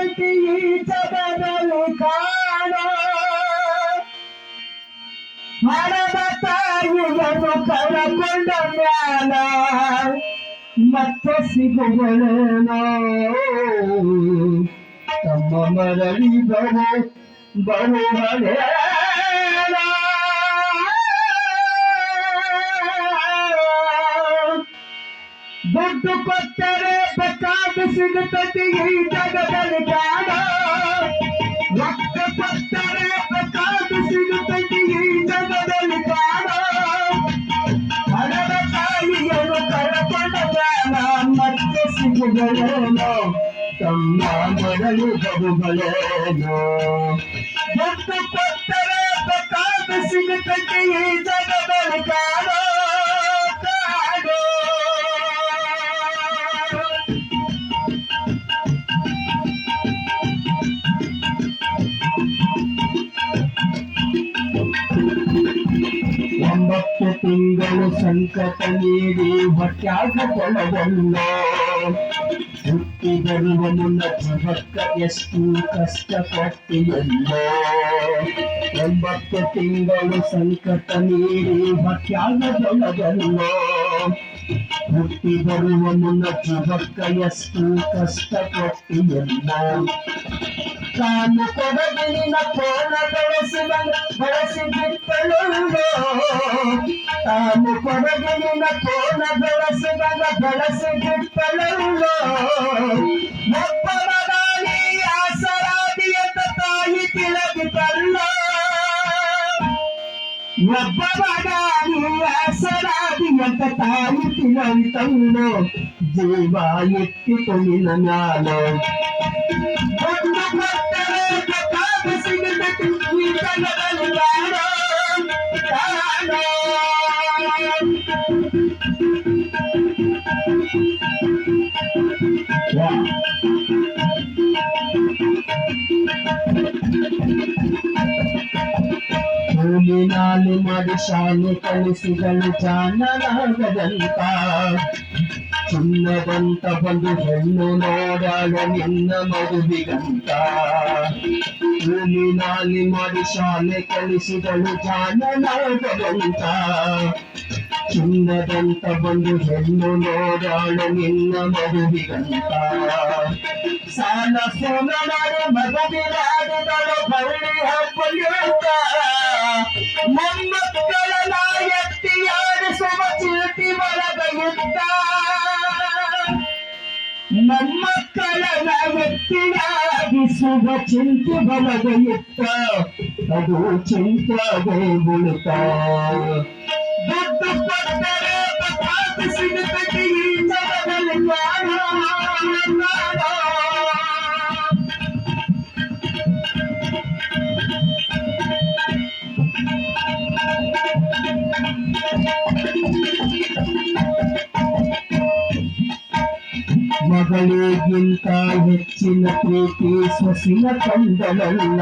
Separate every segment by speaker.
Speaker 1: ಈ ಜಗದಲ್ಲಿ ಕಾಣ ಹಣದ ತಾಯಿಯನ್ನು ಕಳಕೊಂಡ ಮ್ಯಾಲ ಮತ್ತೆ ಸಿಗುಗಳೇನೋ ತಮ್ಮ ಮರಳಿ ಬರು ಬರುಗಳೇನ ದುಡ್ಡು ಕೊಟ್ಟರೆ ಬೇಕಾದ ಸಿಗುತ್ತದೆ ಈ ಜಗದಲ್ಲಿ ಕಾಣ ರೊಕ್ಕ ಕೊಟ್ಟರೆ ಬೇಕಾದ ಸಿಗುತ್ತದೆ ಈ ಜಗದಲ್ಲಿ ಕಾಣ ಹಣದ ತಾಯಿಯನ್ನು ಕಳಕೊಂಡ ಜ್ಞಾನ ಮತ್ತೆ ಸಿಗುಗಳೇನೋ ತಮ್ಮ ಮರಳು ಬರುಗಳೇನೋ ದುಡ್ಡು ಕೊಟ್ಟರೆ ಬೇಕಾದ ಸಿಗುತ್ತದೆ ಈ ಜಗದಲ್ಲಿ ಕಾಣ ಒಂಬತ್ತು ತಿಂಗಳು ಸಂಕಟ ನೀಡಿ ಹೊಟ್ಯಾಗ ಕೊಳವಲ್ಲೋ. ಹುಟ್ಟಿ ಬರುವ ಮುನ್ನ ಜಗಕ್ಕ ಎಷ್ಟು ಕಷ್ಟ ಒಂಬತ್ತು ತಿಂಗಳು ಸಂಕಟ ನೀಡಿ ಹೊಟ್ಯಾಗ ಕೊಳವಲ್ಲೋ. ಹುಟ್ಟಿ ಬರುವ ಮುನ್ನ ಜಗಕ್ಕ ಎಷ್ಟು ಕಷ್ಟ ತಾನು ಕೊಡಗಿನ ಕೋಣ ಬೆಳೆಸಿದಂಗ ಬೆಳೆಸಿಬಿಟ್ಟಳು ತಾನು ಕೊಡಗಿನ ಕೋಣ ಬೆಳೆಸಿದಂಗ ಬೆಳೆಸಿಬಿಟ್ಟಳು ಒಬ್ಬ ಮಗಾಲಿ ಆಸರಾದಿಯಂತ ತಾಯಿ ತಿಳಿದಿದ್ದಲ್ಲ ಒಬ್ಬ ಮಗಾಲಿ ಆಸರಾದಿಯಂತ ತಾಯಿ ತಿಳಿತಲ್ಲೋ ಜೀವ ಎತ್ತಿಕೊಂಡಿನ ಮ್ಯಾಲೋ ಒಂದು నాలు మరుషాలు కలిసి గలిచానగదంతా చిన్నదంత బలు హెಣ್ಣు నోడాల నిన్న మరువిగంతా ಚಿನ್ನದಂತ ಬಂದು ಹೆಣ್ಣು ನೋಡಾಳ ನಿನ್ನ ಮಗುವಿಗಂತ ಕೂಲಿನಾಲಿ ಮಾಡಿ ಶಾಲೆ ಕಲಿಸಿದಳು ಜಾನನಾಗದಂತ ಚಿನ್ನದಂತ ಬಂದು ಹೆಣ್ಣು ನೋಡಾಳ ನಿನ್ನ ಮಗುವಿಗಂತ ಸಾಲ ಸೋಲ ಮಾಡಿ ಮಗುವಿನಾಡಿದಳು ಬಳ್ಳಿ ಹಬ್ಬಲಿಯಂತ ಮೊಮ್ಮಕ್ಕಳ ಎತ್ತಿಯಾಡಿಸುವ ಚೀಟಿ ಒಳಗ ಇದ್ದ ಮೊಮ್ಮಕ್ಕಳ ಎತ್ತಿಯಾಡಿಸುವ ಚಿಂತೆ ಬಲಗ ಇತ್ತ ಅದು ಚಿಂತಾಗೆ ಉಳಿತ ದುಡ್ಡು ಕೊಟ್ಟರೆ ಬಟಾಟೆ ಸಿಗುತ್ತದೆ ಈ ಜಗದಲ್ಲಿ ಕಾಣೋ, ಕಾಣೋ. ಮಗಳಿಗಿಂತ ಹೆಚ್ಚಿನ ಪ್ರೀತಿ ಸೊಸಿನ ಕಂಡಳಲ್ಲ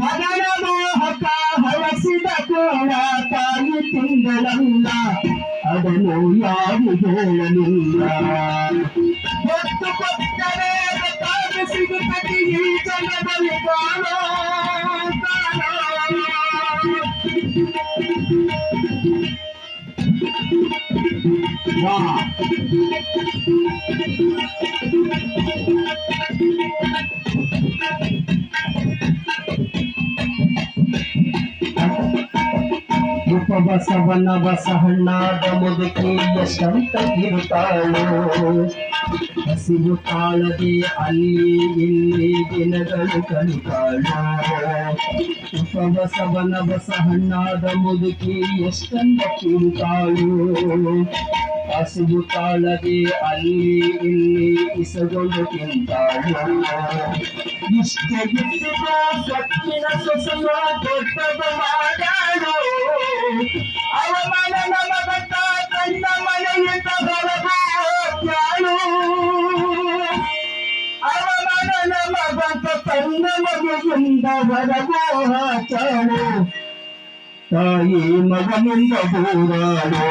Speaker 1: ಮಗನ ಮೋಹಕ ಹರಸಿದ ತೋಳ ತಾಯಿ ತಿಂಗಳಲ್ಲ ಅದನ್ನು ಯಾರು ಹೇಳಲಿಲ್ಲ ಗೊತ್ತು ಕೊಟ್ಟರೆ ಬೇಕಾದ ಸಿಗುತ್ತದೆ ಈ ಜಗದಲ್ಲಿ ಕಾಣೋ ಕಾಣೋ ವಾ ಉಪವಸವನ ಬಸಹಣ್ಣಾದ ಮುದುಕಿ ಎಷ್ಟಂತ ಇರುತ್ತಾಳೋ ಹಸಿವು ತಾಳದೆ ಅಲ್ಲಿ ಇಲ್ಲಿ ದಿನಗಳು ಕಳಿತಾಳೋ ಉಪವಸವನ ಬಸಹಣ್ಣಾದ ಮುದುಕಿ ಎಷ್ಟಂತ ಇರುತ್ತಾಳೋ ಹಸಿವು ತಾಳದೆ ಅಲ್ಲಿ ಇಲ್ಲಿ ಇಸಗೊಂಡು ತಿಂತಾಳು ಇಷ್ಟೇ ಇದ್ದಿಗೂ ಸ್ವಚ್ಛಿನ ಸೊಸೆಯ ದೊಡ್ಡದು ಮಾಡಾಳು ಅವಮಾನ ನಮಗಂತ ತನ್ನ ಮನೆಯಿಂದ ಹೊರಗು ಹೋಗ್ಯಾಳು ಅವಮಾನ ನಮಗಂತ ತನ್ನ ಮನೆಯಿಂದ ಹೊರಗು ಹಾಚಾಳು ತಾಯಿ ಮಗನಿಂದ ದೂರಾಳು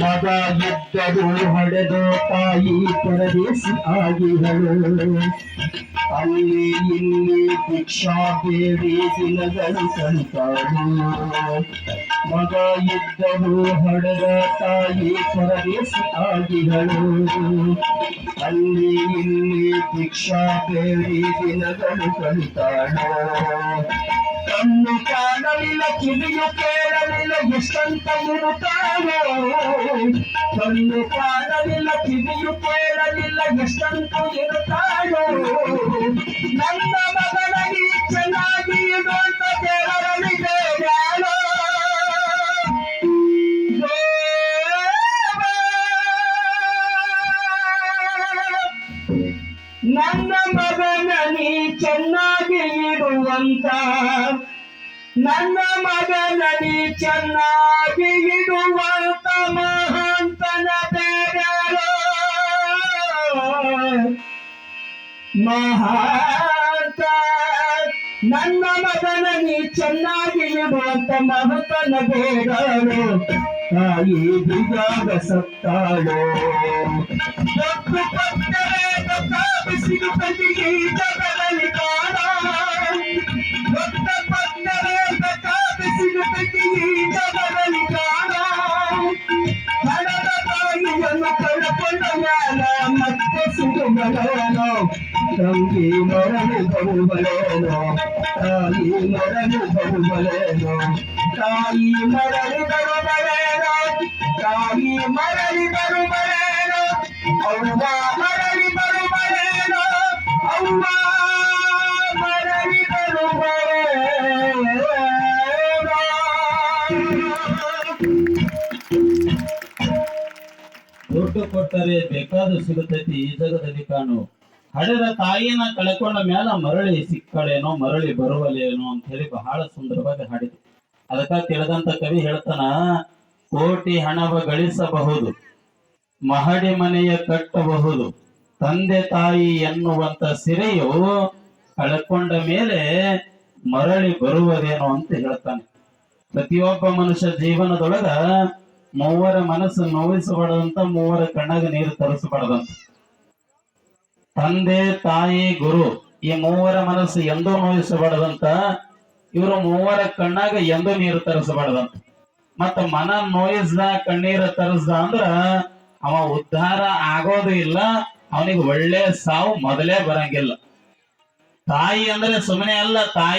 Speaker 1: ಮಗ ಎದ್ದರು ಹೊಡೆದು ತಾಯಿ ಪರದೇಶಿ ಆಗಿಗಳು ಅಲ್ಲಿ ಇಲ್ಲಿ ಭಿಕ್ಷಾ ಬೇಡಿ ದಿನಗಳು ಕಳಿತಾಳು ಮಗ ಇದ್ದರು ಹೊಡೆದ ತಾಯಿ ಪರದೇಶಿ ಆಗಿಗಳು ಅಲ್ಲಿ ಇಲ್ಲಿ ಭಿಕ್ಷಾ ಬೇಡಿ ದಿನಗಳು ಕಳಿತಾಳು ಕಣ್ಣು ಕಾಣಲಿಲ್ಲ ಕಿವಿಯು ಕೇಳಲಿಲ್ಲ ಎಷ್ಟಂತ ಇರುತ್ತಾನೋ ಕಣ್ಣು ಕಾಣಲಿಲ್ಲ ಕಿವಿಯು ಕೇಳಲಿಲ್ಲ ಎಷ್ಟಂತ ಇರುತ್ತಾನೋ ನನ್ನ ಮಗನಲ್ಲಿ ಚೆನ್ನಾಗಿ ಇಡು ಅಂತ ದೇವರಲ್ಲಿದೆ ಜ್ಞಾನೋ. ದೇವ. ನನ್ನ ಮಗನ ನೀ ಚೆನ್ನಾಗಿ ಇರುವಂತ ನನ್ನ ಮಗನಲ್ಲಿ ಚೆನ್ನಾಗಿ ಇಡುವಂತ ಮಹಾಂತನ ಮಹಾಂತ, ನನ್ನ ಮಗನಲ್ಲಿ ಚೆನ್ನಾಗಿ ಇಡುವಂತ ಮಹತನ ಬೇಡರು. ತಾಯಿ ಬಿಗಾಗ ಸತ್ತಾಳು. ದೊಡ್ಡ ಪಟ್ಟರೆ ಕಾಣ. ದೊಡ್ಡ ತಂಗಿ ಮರಳು ಬಹುಬಲೇನೋ ತಾಯಿ ಮರಳು ಬಹುಬಲೇನೋ ತಾಯಿ ಮರಳಿ ಬರುಬಲೇನೋ ತಾಯಿ ಮರಳಿ ಬರುಬಲೇನೋ ಅವ್ವ
Speaker 2: ಕೊಟ್ಟರೆ ಬೇಕಾದ ಸಿಗುತ್ತೈತಿ ಈ ಜಗದಲ್ಲಿ ಕಾಣು ಹಡೆದ ತಾಯಿನ ಕಳ್ಕೊಂಡ ಮ್ಯಾಲ ಮರಳಿ ಸಿಕ್ಕಳೇನೋ, ಮರಳಿ ಬರುವಲೇನೋ ಅಂತ ಹೇಳಿ ಬಹಳ ಸುಂದರವಾಗಿ ಹಾಡಿದೆ ಅದಕ್ಕ ತಿಳಿದಂತ ಕವಿ ಹೇಳ್ತಾನ, ಕೋಟಿ ಹಣವ ಗಳಿಸಬಹುದು, ಮಹಡಿ ಮನೆಯ ಕಟ್ಟಬಹುದು, ತಂದೆ ತಾಯಿ ಎನ್ನುವಂತ ಸಿರೆಯು ಕಳ್ಕೊಂಡ ಮೇಲೆ ಮರಳಿ ಬರುವುದೇನೋ ಅಂತ ಹೇಳ್ತಾನೆ. ಪ್ರತಿಯೊಬ್ಬ ಮನುಷ್ಯ ಜೀವನದೊಳಗ ಮೂವರ ಮನಸ್ಸು ನೋವಿಸಬಾರದಂತ ಮೂವರ ಕಣ್ಣಾಗ ನೀರು ತರಿಸಬಾರದಂತ. ತಂದೆ, ತಾಯಿ, ಗುರು, ಈ ಮೂವರ ಮನಸ್ಸು ಎಂದೂ ನೋಯಿಸಬಾರದಂತ, ಇವರು ಮೂವರ ಕಣ್ಣಾಗ ಎಂದೂ ನೀರು ತರಿಸಬಾರದಂತ. ಮತ್ತ ಮನ ನೋಯಿಸ್ದ, ಕಣ್ಣೀರ ತರಿಸ್ದ ಅಂದ್ರ ಅವ ಉದ್ಧಾರ ಆಗೋದು ಇಲ್ಲ, ಅವನಿಗೆ ಒಳ್ಳೆ ಸಾವು ಮೊದಲೇ ಬರಂಗಿಲ್ಲ. ತಾಯಿ ಅಂದ್ರೆ ಸುಮ್ಮನೆ ಅಲ್ಲ, ತಾಯಿ